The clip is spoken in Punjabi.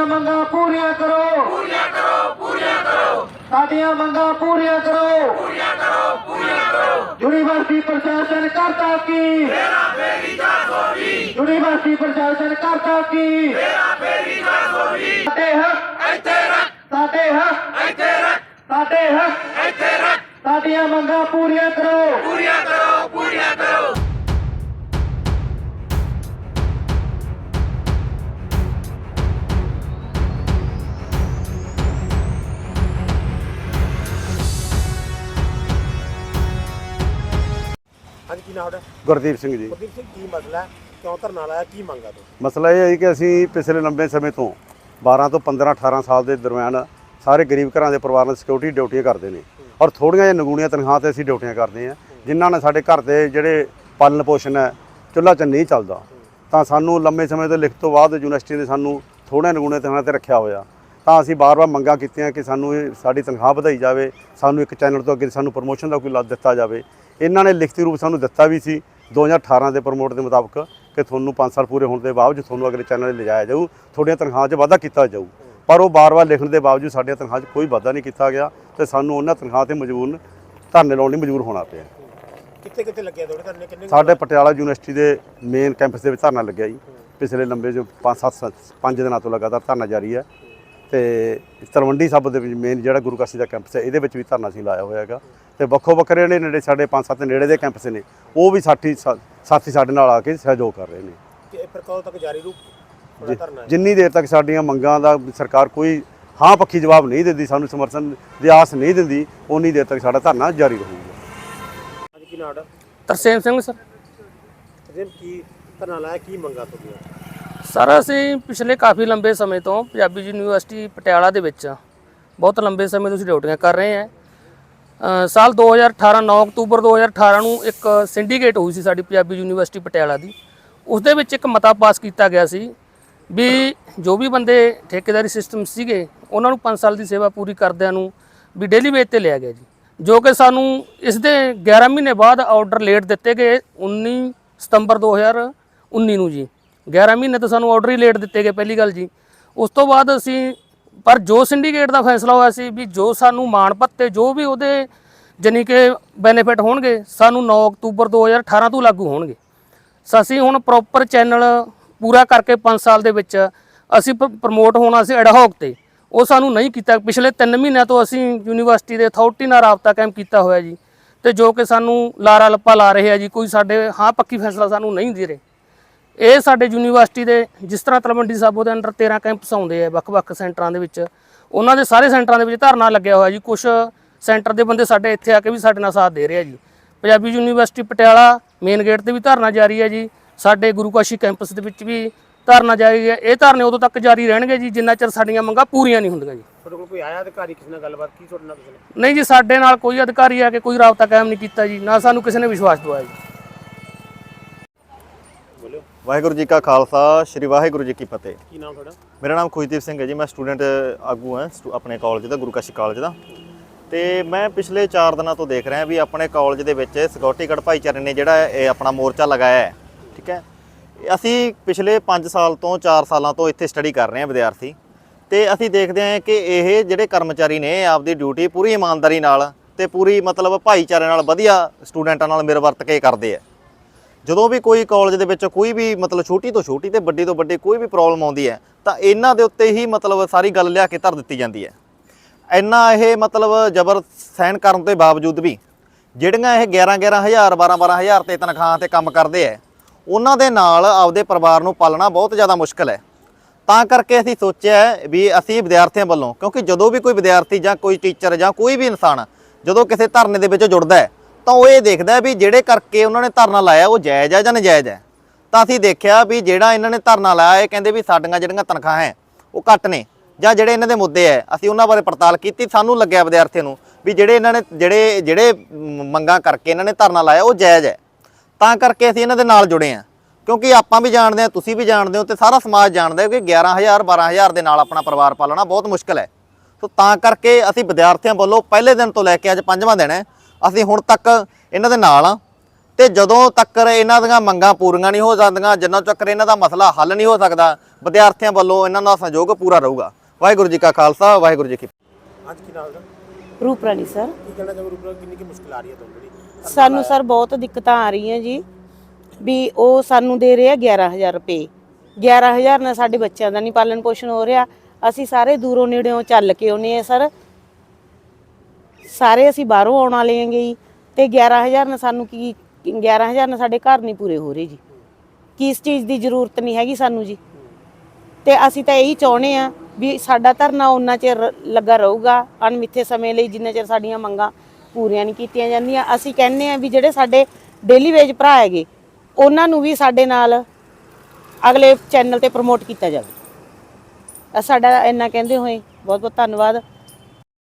ਸਾਡੀਆਂ ਮੰਗਾਂ ਪੂਰੀਆਂ ਕਰੋ ਪੂਰੀਆਂ ਕਰੋ ਪੂਰੀਆਂ ਕਰੋ ਸਾਡੀਆਂ ਮੰਗਾਂ ਪੂਰੀਆਂ ਕਰੋ ਪੂਰੀਆਂ ਕਰੋ ਪੂਰੀਆਂ ਕਰੋ ਯੂਨੀਵਰਸਿਟੀ ਪ੍ਰਸ਼ਾਸਨ ਕਰਦਾ ਕੀ ਮੇਰਾ ਫੇਰੀ 420 ਯੂਨੀਵਰਸਿਟੀ ਪ੍ਰਸ਼ਾਸਨ ਕਰਦਾ ਕੀ ਮੇਰਾ ਫੇਰੀ 420 ਸਾਡੇ ਹੱਕ ਇੱਥੇ ਰੱਖ ਸਾਡੇ ਹੱਕ ਇੱਥੇ ਰੱਖ ਸਾਡੇ ਹੱਕ ਇੱਥੇ ਰੱਖ ਸਾਡੀਆਂ ਮੰਗਾਂ ਪੂਰੀਆਂ ਕਰੋ ਹਾਂਜੀ ਕੀ ਨਾਮ? ਗੁਰਦੀਪ ਸਿੰਘ ਜੀ। ਗੁਰਦੀਪ ਸਿੰਘ ਕੀ ਮਸਲਾ ਹੈ? ਕਿਉਂ ਧਰਨਾ ਲਾਇਆ? ਕੀ ਮੰਗਾ ਤੂੰ ਮਸਲਾ ਇਹ ਹੈ ਕਿ ਅਸੀਂ ਪਿਛਲੇ ਲੰਬੇ ਸਮੇਂ ਤੋਂ 12 ਤੋਂ 15 18 ਸਾਲ ਦੇ ਦਰਮਿਆਨ ਸਾਰੇ ਗਰੀਬ ਘਰਾਂ ਦੇ ਪਰਿਵਾਰਾਂ ਨੂੰ ਸਿਕਿਉਰਿਟੀ ਡਿਊਟੀਆਂ ਕਰਦੇ ਨੇ। ਔਰ ਥੋੜੀਆਂ ਜਿਹੀਆਂ ਨਗੂਣੀਆਂ ਤਨਖਾਹਾਂ ਤੇ ਅਸੀਂ ਡਿਊਟੀਆਂ ਕਰਦੇ ਹਾਂ। ਜਿਨ੍ਹਾਂ ਨਾਲ ਸਾਡੇ ਘਰ ਦੇ ਜਿਹੜੇ ਪਾਲਣ ਪੋਸ਼ਣ ਹੈ ਚੁੱਲ੍ਹਾ ਚ ਨਹੀਂ ਚੱਲਦਾ। ਤਾਂ ਸਾਨੂੰ ਲੰਬੇ ਸਮੇਂ ਤੋਂ ਲਿਖਤ ਤੋਂ ਬਾਅਦ ਯੂਨੀਵਰਸਿਟੀ ਨੇ ਸਾਨੂੰ ਥੋੜ੍ਹੀਆਂ ਨਗੂਣੀਆਂ ਤਨਖਾਹਾਂ ਤੇ ਰੱਖਿਆ ਹੋਇਆ। ਤਾਂ ਅਸੀਂ ਬਾਰ-ਬਾਰ ਮੰਗਾਂ ਕੀਤੀਆਂ ਕਿ ਸਾਨੂੰ ਸਾਡੀ ਤਨਖਾਹ ਵਧਾਈ ਜਾਵੇ ਸਾਨੂੰ ਇੱਕ ਚੈਨਲ ਤੋਂ ਅੱਗੇ ਸਾਨੂੰ ਪ੍ਰਮੋਸ਼ਨ ਦਾ ਕੋਈ ਲਾਭ ਦਿੱਤਾ ਜਾਵੇ। ਇਹਨਾਂ ਨੇ ਲਿਖਤੀ ਰੂਪ ਸਾਨੂੰ ਦਿੱਤਾ ਵੀ ਸੀ 2018 ਦੇ ਪ੍ਰਮੋਟ ਦੇ ਮੁਤਾਬਕ ਕਿ ਤੁਹਾਨੂੰ 5 ਸਾਲ ਪੂਰੇ ਹੋਣ ਦੇ ਬਾਵਜੂਦ ਤੁਹਾਨੂੰ ਅਗਲੇ ਚੈਨਲ 'ਤੇ ਲਿਜਾਇਆ ਜਾਊ ਤੁਹਾਡੀਆਂ ਤਨਖਾਹਾਂ 'ਚ ਵਾਧਾ ਕੀਤਾ ਜਾਊ। ਪਰ ਉਹ ਬਾਰ-ਬਾਰ ਲਿਖਣ ਦੇ ਬਾਵਜੂਦ ਸਾਡੀਆਂ ਤਨਖਾਹਾਂ 'ਚ ਕੋਈ ਵਾਧਾ ਨਹੀਂ ਕੀਤਾ ਗਿਆ ਤੇ ਸਾਨੂੰ ਉਹਨਾਂ ਤਨਖਾਹ ਤੇ ਮਜਬੂਰਨ ਧਰਨੇ ਲਾਉਣ ਲਈ ਮਜਬੂਰ ਹੋਣਾ ਪਿਆ। ਕਿੱਥੇ ਕਿੱਥੇ ਲੱਗਿਆ ਤੁਹਾਡੇ ਧਰਨੇ? ਕਿੰਨੇ ਸਾਡੇ ਪਟਿਆਲਾ ਯੂਨੀਵਰਸਿਟੀ ਦੇ ਮੇਨ ਕੈਂਪਸ ਦੇ ਵਿੱਚ ਧਰਨਾ ਲੱਗਿਆ ਜੀ। ਪਿਛਲੇ ਲੰਬੇ ਜੋ 5-7 5 ਦਿਨਾਂ ਤੋਂ ਲਗਾਤਾਰ ਧਰਨਾ ਜਾਰੀ ਹੈ। ਤੇ ਤਲਵੰਡੀ ਸਾਬੋ ਦੇ ਵਿੱਚ ਮੇਨ ਜਿਹੜਾ ਗੁਰੂ ਕਾਸ਼ੀ ਦਾ ਕੈਂਪਸ ਹੈ ਇਹਦੇ ਵਿੱਚ ਵੀ ਧਰਨਾ ਸੀ ਲਾਇਆ ਹੋਇਆ ਹੈਗਾ। ਤੇ ਵੱਖੋ ਵੱਖਰੇ ਜਿਹੜੇ ਨੇੜੇ ਸਾਡੇ 5-7 ਨੇੜੇ ਦੇ ਕੈਂਪਸ ਨੇ ਉਹ ਵੀ ਸਾਥੀ ਸਾਥੀ ਸਾਡੇ ਨਾਲ ਆ ਕੇ ਸਹਿਯੋਗ ਕਰ ਰਹੇ ਨੇ। ਕਿ ਇਹ ਫਿਰ ਕਦੋਂ ਤੱਕ ਜਾਰੀ ਰੂ ਤੁਹਾਡਾ ਧਰਨਾ ਜਿੰਨੀ ਦੇਰ ਤੱਕ ਸਾਡੀਆਂ ਮੰਗਾਂ ਦਾ ਸਰਕਾਰ ਕੋਈ ਹਾਂ ਪੱਖੀ ਜਵਾਬ ਨਹੀਂ ਦਿੰਦੀ ਸਾਨੂੰ ਸਮਰਥਨ ਦੀ ਆਸ ਨਹੀਂ ਦਿੰਦੀ ਉਨੀ ਦੇਰ ਤੱਕ ਸਾਡਾ ਧਰਨਾ ਜਾਰੀ ਰਹੂਗਾ। ਅੱਜ ਕੀ ਨਾਮ ਤੁਹਾਡਾ? ਤਰਸੇਮ ਸਿੰਘ ਸਰ। ਜਿਮ ਕੀ ਧਰਨਾ ਲਾਇਆ ਕੀ ਮੰਗਾ ਤੁਹਾਡੀਆਂ? ਸਰ ਅਸੀਂ ਪਿਛਲੇ ਕਾਫੀ ਲੰਬੇ ਸਮੇਂ ਤੋਂ ਪੰਜਾਬੀ ਯੂਨੀਵਰਸਿਟੀ ਪਟਿਆਲਾ ਦੇ ਵਿੱਚ ਬਹੁਤ ਲੰਬੇ ਸਮੇਂ ਤੋਂ ਅਸੀਂ ਡਿਊਟੀਆਂ ਕਰ ਰਹੇ ਹਾਂ। ਅ, ਸਾਲ 2018 9 ਅਕਤੂਬਰ 2018 ਨੂੰ ਇੱਕ ਸਿੰਡੀਕੇਟ ਹੋਈ ਸੀ ਸਾਡੀ ਪੰਜਾਬੀ ਯੂਨੀਵਰਸਿਟੀ ਪਟਿਆਲਾ ਦੀ। ਉਸ ਦੇ ਵਿੱਚ ਇੱਕ ਮਤਾ ਪਾਸ ਕੀਤਾ ਗਿਆ ਸੀ ਵੀ ਜੋ ਵੀ ਬੰਦੇ ਠੇਕੇਦਾਰੀ ਸਿਸਟਮ ਸੀਗੇ ਉਹਨਾਂ ਨੂੰ 5 ਸਾਲ ਦੀ ਸੇਵਾ ਪੂਰੀ ਕਰਦਿਆਂ ਨੂੰ ਵੀ ਡੇਲੀ ਵੇਜ ਤੇ ਲਿਆ ਗਿਆ ਜੀ। ਜੋ ਕਿ ਸਾਨੂੰ ਇਸ ਦੇ 11 ਮਹੀਨੇ ਬਾਅਦ ਆਰਡਰ ਲੇਟ ਦਿੱਤੇ ਗਏ 19 ਸਤੰਬਰ 2019 ਨੂੰ ਜੀ। 11 ਮਹੀਨੇ ਤੋਂ ਸਾਨੂੰ ਆਰਡਰ ਹੀ ਲੇਟ ਦਿੱਤੇ ਗਏ ਪਹਿਲੀ ਗੱਲ ਜੀ। ਉਸ ਤੋਂ ਬਾਅਦ ਅਸੀਂ, ਪਰ ਜੋ ਸਿੰਡੀਕੇਟ ਦਾ ਫੈਸਲਾ ਹੋਇਆ ਸੀ ਵੀ ਜੋ ਸਾਨੂੰ ਮਾਣ ਭੱਤੇ, ਜੋ ਵੀ ਉਹਦੇ ਜਾਣੀ ਕਿ ਬੈਨੀਫਿਟ ਹੋਣਗੇ, ਸਾਨੂੰ 9 ਅਕਤੂਬਰ 2018 ਤੋਂ ਲਾਗੂ ਹੋਣਗੇ। ਸੋ ਅਸੀਂ ਹੁਣ ਪ੍ਰੋਪਰ ਚੈਨਲ ਪੂਰਾ ਕਰਕੇ 5 ਸਾਲ ਦੇ ਵਿੱਚ ਅਸੀਂ ਪ੍ਰਮੋਟ ਹੋਣਾ ਸੀ ਐਡਹੌਕ ਤੇ। ਉਹ ਸਾਨੂੰ ਨਹੀਂ ਕੀਤਾ। ਪਿਛਲੇ 3 ਮਹੀਨਿਆਂ ਤੋਂ ਅਸੀਂ ਯੂਨੀਵਰਸਿਟੀ ਦੇ ਅਥਾਰਟੀ ਨਾਲ ਰਾਬਤਾ ਕਾਇਮ ਕੀਤਾ ਹੋਇਆ ਜੀ। ਤੇ ਜੋ ਕਿ ਸਾਨੂੰ ਲਾਰਾ ਲੱਪਾ ਲਾ ਰਹੇ ਆ ਜੀ, ਕੋਈ ਸਾਡੇ, ਹਾਂ, ਪੱਕੀ ਫੈਸਲਾ ਸਾਨੂੰ ਨਹੀਂ ਦੇ ਰਹੇ। ਇਹ ਸਾਡੇ ਯੂਨੀਵਰਸਿਟੀ ਦੇ ਜਿਸ ਤਰ੍ਹਾਂ ਤਲਵੰਡੀ ਸਾਬੋ ਦੇ ਅੰਡਰ 13 ਕੈਂਪਸ ਆਉਂਦੇ ਆ ਵੱਖ-ਵੱਖ ਸੈਂਟਰਾਂ ਦੇ ਵਿੱਚ ਉਹਨਾਂ ਦੇ ਸਾਰੇ ਸੈਂਟਰਾਂ ਦੇ ਵਿੱਚ ਧਰਨਾ ਲੱਗਿਆ ਹੋਇਆ ਜੀ। ਕੁਝ ਸੈਂਟਰ ਦੇ ਬੰਦੇ ਸਾਡੇ ਇੱਥੇ ਆ ਕੇ ਵੀ ਸਾਡੇ ਨਾਲ ਸਾਥ ਦੇ ਰਹੇ ਆ ਜੀ। Punjabi university Patiala main gate ਤੇ ਵੀ ਧਰਨਾ ਜਾਰੀ ਹੈ ਜੀ। ਸਾਡੇ ਗੁਰੂ ਕਾਸ਼ੀ ਕੈਂਪਸ ਦੇ ਵਿੱਚ ਵੀ ਧਰਨਾ ਜਾਰੀ ਹੈ ਇਹ ਧਰਨੇ ਉਦੋਂ ਤੱਕ ਜਾਰੀ ਰਹਿਣਗੇ ਜੀ ਜਿੰਨਾ ਚਿਰ ਸਾਡੀਆਂ ਮੰਗਾਂ ਪੂਰੀਆਂ ਨਹੀਂ ਹੁੰਦੀਆਂ ਜੀ। ਤੁਹਾਡੇ ਕੋਲ ਕੋਈ ਆਇਆ ਅਧਿਕਾਰੀ ਕਿਸੇ ਨਾਲ ਗੱਲਬਾਤ? ਕੀ ਤੁਹਾਡੇ ਨਾਲ ਕਿਸੇ ਨੇ ਨਹੀਂ ਜੀ ਸਾਡੇ ਨਾਲ ਕੋਈ ਅਧਿਕਾਰੀ ਆ ਕੇ ਕੋਈ ਰਾਬਤਾ ਕਾਇਮ ਨਹੀਂ ਕੀਤਾ ਜੀ ਨਾ ਸਾਨੂੰ ਕਿਸੇ ਨੇ ਵਿਸ਼ਵਾਸ ਦਵਾਇਆ ਜੀ। ਬੋਲਿਓ। ਵਾਹਿਗੁਰੂ ਜੀ ਕਾ ਖਾਲਸਾ ਸ੍ਰੀ ਵਾਹਿਗੁਰੂ ਜੀ ਕੀ ਫਤਿਹ। ਕੀ ਨਾਮ ਤੁਹਾਡਾ? ਮੇਰਾ ਨਾਮ ਖੁਸ਼ਦੀਪ ਸਿੰਘ ਹੈ ਜੀ ਮੈਂ ਸਟੂਡੈਂਟ ਆਗੂ ਹਾਂ ਆਪਣੇ ਕਾਲਜ ਦਾ ਗੁਰੂ ਕਾਸ਼ੀ ਕਾਲਜ ਦਾ। ਤੇ ਮੈਂ ਪਿਛਲੇ 4 ਦਿਨਾਂ ਤੋਂ ਦੇਖ ਰਿਹਾ ਵੀ ਆਪਣੇ ਕਾਲਜ ਦੇ ਵਿੱਚ ਸਿਕਿਉਰਿਟੀ ਗਾਰਡ ਭਾਈਚਾਰੇ ਨੇ ਜਿਹੜਾ ਇਹ ਆਪਣਾ ਮੋਰਚਾ ਲਗਾਇਆ ਹੈ ਠੀਕ ਹੈ? ਅਸੀਂ ਪਿਛਲੇ 5 ਸਾਲ ਤੋਂ 4 ਸਾਲਾਂ ਤੋਂ ਇੱਥੇ ਸਟੱਡੀ ਕਰ ਰਹੇ ਹਾਂ ਵਿਦਿਆਰਥੀ। ਤੇ ਅਸੀਂ ਦੇਖਦੇ ਹਾਂ ਕਿ ਇਹ ਜਿਹੜੇ ਕਰਮਚਾਰੀ ਨੇ ਆਪਦੀ ਡਿਊਟੀ ਪੂਰੀ ਇਮਾਨਦਾਰੀ ਨਾਲ ਤੇ ਪੂਰੀ ਮਤਲਬ ਭਾਈਚਾਰੇ ਨਾਲ ਵਧੀਆ ਸਟੂਡੈਂਟਾਂ ਨਾਲ ਮਿਲ ਵਰਤ ਕੇ ਕਰਦੇ ਆ। ਜਦੋਂ ਵੀ ਕੋਈ ਕਾਲਜ ਦੇ ਵਿੱਚ ਕੋਈ ਵੀ ਮਤਲਬ ਛੋਟੀ ਤੋਂ ਛੋਟੀ ਤੇ ਵੱਡੀ ਤੋਂ ਵੱਡੀ ਕੋਈ ਵੀ ਪ੍ਰੋਬਲਮ ਆਉਂਦੀ ਹੈ, ਤਾਂ ਇਹਨਾਂ ਦੇ ਉੱਤੇ ਹੀ ਮਤਲਬ ਸਾਰੀ ਗੱਲ ਲਿਆ ਕੇ ਧਰ ਦਿੱਤੀ ਜਾਂਦੀ ਹੈ। ਇੰਨਾ ਇਹ ਮਤਲਬ ਜ਼ਬਰ ਸਹਿਣ ਕਰਨ ਦੇ ਬਾਵਜੂਦ ਵੀ ਜਿਹੜੀਆਂ ਇਹ 11 11000 12 12000 ਤੇ ਤਨਖਾਹਾਂ ਤੇ ਕੰਮ ਕਰਦੇ ਆ ਉਹਨਾਂ ਦੇ ਨਾਲ ਆਪਦੇ ਪਰਿਵਾਰ ਨੂੰ ਪਾਲਣਾ ਬਹੁਤ ਜ਼ਿਆਦਾ ਮੁਸ਼ਕਲ ਹੈ। ਤਾਂ ਕਰਕੇ ਅਸੀਂ ਸੋਚਿਆ ਵੀ ਅਸੀਂ ਵਿਦਿਆਰਥੀਆਂ ਵੱਲੋਂ ਕਿਉਂਕਿ ਜਦੋਂ ਵੀ ਕੋਈ ਵਿਦਿਆਰਥੀ ਜਾਂ ਕੋਈ ਟੀਚਰ ਜਾਂ ਕੋਈ ਵੀ ਇਨਸਾਨ ਜਦੋਂ ਕਿਸੇ ਧਰਨੇ ਦੇ ਵਿੱਚ ਜੁੜਦਾ ਹੈ ਤਾਂ ਉਹ ਇਹ ਦੇਖਦਾ ਵੀ ਜਿਹੜੇ ਕਰਕੇ ਉਹਨਾਂ ਨੇ ਧਰਨਾ ਲਾਇਆ ਉਹ ਜਾਇਜ਼ ਹੈ ਜਾਂ ਨਜਾਇਜ਼ ਹੈ ਤਾਂ ਅਸੀਂ ਦੇਖਿਆ ਵੀ ਜਿਹੜਾ ਇਹਨਾਂ ਨੇ ਧਰਨਾ ਲਾਇਆ, ਇਹ ਕਹਿੰਦੇ ਵੀ ਸਾਡੀਆਂ ਜਿਹੜੀਆਂ ਤਨਖਾਹਾਂ ਹੈ, ਉਹ ਘੱਟ ਨੇ। ਜਾਂ ਜਿਹੜੇ ਇਹਨਾਂ ਦੇ ਮੁੱਦੇ ਹੈ, ਅਸੀਂ ਉਹਨਾਂ ਬਾਰੇ ਪੜਤਾਲ ਕੀਤੀ, ਸਾਨੂੰ ਲੱਗਿਆ ਵਿਦਿਆਰਥੀਆਂ ਨੂੰ ਵੀ ਜਿਹੜੇ ਇਹਨਾਂ ਨੇ, ਜਿਹੜੇ ਜਿਹੜੇ ਮੰਗਾਂ ਕਰਕੇ ਇਹਨਾਂ ਨੇ ਧਰਨਾ ਲਾਇਆ, ਉਹ ਜਾਇਜ਼ ਹੈ। ਤਾਂ ਕਰਕੇ ਅਸੀਂ ਇਹਨਾਂ ਦੇ ਨਾਲ ਜੁੜੇ ਹਾਂ। ਕਿਉਂਕਿ ਆਪਾਂ ਵੀ ਜਾਣਦੇ ਹਾਂ, ਤੁਸੀਂ ਵੀ ਜਾਣਦੇ ਹੋ ਤੇ ਸਾਰਾ ਸਮਾਜ ਜਾਣਦਾ ਹੈ ਕਿ 11000 12000 ਦੇ ਨਾਲ ਆਪਣਾ ਪਰਿਵਾਰ ਪਾਲਣਾ ਬਹੁਤ ਮੁਸ਼ਕਲ ਹੈ। ਸੋ ਤਾਂ ਕਰਕੇ ਅਸੀਂ ਵਿਦਿਆਰਥੀਆਂ ਵੱਲੋਂ ਪਹਿਲੇ ਦਿਨ ਤੋਂ ਲੈ ਕੇ ਅੱਜ ਪੰਜਵਾਂ ਦਿਨ ਹੈ ਅਸੀਂ ਹੁਣ ਤੱਕ ਇਹਨਾਂ ਦੇ ਨਾਲ ਆ ਤੇ ਜਦੋਂ ਤੱਕ ਇਹਨਾਂ ਦੀਆਂ ਮੰਗਾਂ ਪੂਰੀਆਂ ਨਹੀਂ ਹੋ ਜਾਂਦੀਆਂ ਜਿੰਨਾ ਤੱਕ ਇਹਨਾਂ ਦਾ ਮਸਲਾ ਹੱਲ ਨਹੀਂ ਹੋ ਸਕਦਾ ਵਿਦਿਆਰਥੀਆਂ ਵੱਲੋਂ ਇਹਨਾਂ ਦਾ ਸਹਿਯੋਗ ਪੂਰਾ ਰਹੂਗਾ। ਵਾਹਿਗੁਰੂ ਜੀ ਕਾ ਖਾਲਸਾ ਵਾਹਿਗੁਰੂ ਜੀ ਕੀ ਫਤਿਹ। ਅੱਜ ਕੀ ਨਾਮ ਹੈ? ਰੂਪਰਾਣੀ ਸਰ। ਕੀ ਕਹਿਣਾ ਚਾਹੋ ਰੂਪਰਾ ਕਿੰਨੀ ਕੀ ਮੁਸ਼ਕਿਲ ਆ ਰਹੀ ਹੈ ਤੁਹਾਨੂੰ ਜਿਹੜੀ ਸਾਨੂੰ ਸਰ ਬਹੁਤ ਦਿੱਕਤਾਂ ਆ ਰਹੀਆਂ ਜੀ। ਵੀ ਉਹ ਸਾਨੂੰ ਦੇ ਰਹੇ ਆ 11000 ਰੁਪਏ। 11000 ਨਾਲ ਸਾਡੇ ਬੱਚਿਆਂ ਦਾ ਨਹੀਂ ਪਾਲਣ ਪੋਸ਼ਣ ਹੋ ਰਿਹਾ। ਅਸੀਂ ਸਾਰੇ ਦੂਰੋਂ ਨੇੜਿਓਂ ਚੱਲ ਕੇ ਆਉਨੇ ਆ ਸਰ। ਸਾਰੇ ਅਸੀਂ ਬਾਹਰੋਂ ਆਉਣ ਵਾਲੇ ਆਂਗੇ ਜੀ, ਤੇ 11000 ਨਾਲ ਸਾਨੂੰ ਕੀ 11000 ਨਾਲ ਸਾਡੇ ਘਰ ਨਹੀਂ ਪੂਰੇ ਹੋ ਰਹੇ ਜੀ। ਕਿਸ ਚੀਜ਼ ਦੀ ਜ਼ਰੂਰਤ ਨਹੀਂ ਹੈਗੀ ਸਾਨੂੰ ਜੀ। ਤੇ ਅਸੀਂ ਤਾਂ ਇਹੀ ਚਾਹੁੰਦੇ ਆ ਵੀ ਸਾਡਾ ਧਰਨਾ ਉਹਨਾਂ ਚਿਰ ਲੱਗਾ ਰਹੂਗਾ, ਅਣਮਿੱਥੇ ਸਮੇਂ ਲਈ ਜਿੰਨਾ ਚਿਰ ਸਾਡੀਆਂ ਮੰਗਾਂ ਪੂਰੀਆਂ ਨਹੀਂ ਕੀਤੀਆਂ ਜਾਂਦੀਆਂ। ਅਸੀਂ ਕਹਿੰਦੇ ਆ ਵੀ ਜਿਹੜੇ ਸਾਡੇ ਡੇਲੀ ਵੇਜ ਭਰਾ ਹੈਗੇ, ਉਹਨਾਂ ਨੂੰ ਵੀ ਸਾਡੇ ਨਾਲ ਅਗਲੇ ਚੈਨਲ ਤੇ ਪ੍ਰਮੋਟ ਕੀਤਾ ਜਾਵੇ। ਸਾਡਾ ਇੰਨਾ ਕਹਿੰਦੇ ਹੋਏ ਬਹੁਤ ਬਹੁਤ ਧੰਨਵਾਦ।